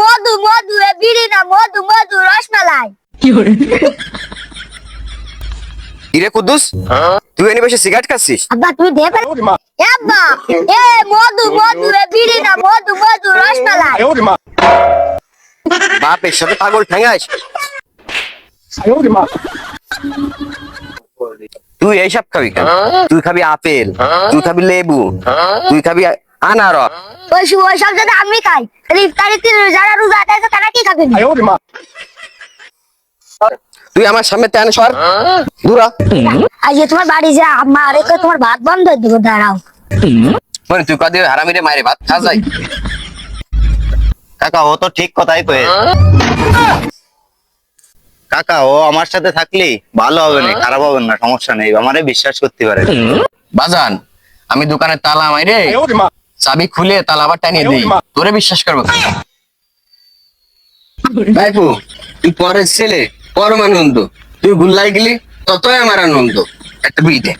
মধু মধু এ বিড়ি না মধু মধু রসমালাই। কিরে কুদ্দুস তুই এনে বসে সিগারেট খাচ্ছিস? আব্বা তুই দে পারে আব্বা এ মধু মধু এ বিড়ি না মধু মধু রসমালাই। বাপের সাথে পাগল ঠেঙ্গাস। তুই এইসব খাবি কেন? তুই খাবি আপেল তুই খাবি লেবু তুই খাবি আনারস। ওই সব ওই সব যদি আমি খাই তাহলে ইফতারিতে যারা রোজা আছে তারা কি খাবে? তুই আমার সামনে তেন সর। দূরা আজ তোমার বাড়ি যা আম্মা আরে তোমার ভাত বন্ধ হয়ে দেবো দাঁড়াও। মানে তুই কদি হারামিরে মারে ভাত খা যাই কাকা ও তো ঠিক কথাই কয়ে। কাকা ও আমার সাথে থাকলে ভালো হবে না খারাপ হবে না সমস্যা নেই আমারে বিশ্বাস করতে পারে। বাজান আমি দোকানের তালা মাইরে চাবি খুলে তাহলে আবার টানিয়ে দিই। তোরে বিশ্বাস করব ভাইপু তুই পরের ছেলে পরম আনন্দ তুই গুল্লাই গেলি ততই আমার আনন্দ। একটা বিটে